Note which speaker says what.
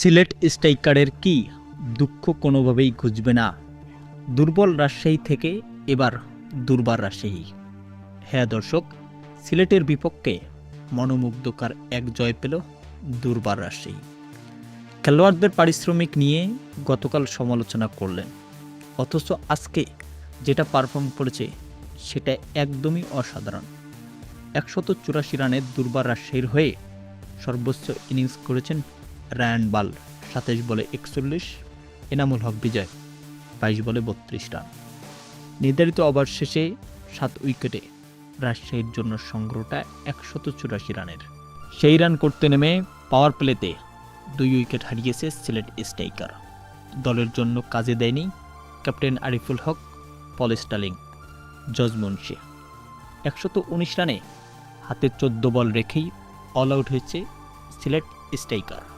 Speaker 1: সিলেট স্ট্রাইকারের কি দুঃখ কোনোভাবেই ঘুচবে না? দুর্বল রাজশাহী থেকে এবার দুর্বার রাজশাহী। হ্যাঁ দর্শক, সিলেটের বিপক্ষে মনোমুগ্ধকার এক জয় পেল দুর্বার রাজশাহী। খেলোয়াড়দের পারিশ্রমিক নিয়ে গতকাল সমালোচনা করলেন। অথচ আজকে যেটা পারফর্ম করেছে, সেটা একদমই অসাধারণ। একশত চুরাশি রানের দুর্বার রাজশাহীর হয়ে সর্বোচ্চ ইনিংস করেছেন রায়ান বাল, সাতাইশ বলে একচল্লিশ, এনামুল হক বিজয়, বাইশ বলে বত্রিশ রান। নির্ধারিত ওভার শেষে সাত উইকেটে রাজশাহীর জন্য সংগ্রহটা একশত চুরাশি রানের। সেই রান করতে নেমে পাওয়ার প্লেতে দুই উইকেট হারিয়েছে সিলেট স্ট্রাইকার। দলের জন্য কাজে দেয়নি ক্যাপ্টেন আরিফুল হক, পল স্টালিং জজ মুন্সি একশত উনিশ রানে হাতে চোদ্দ বল রেখেই অল আউট হয়েছে সিলেট স্ট্রাইকার।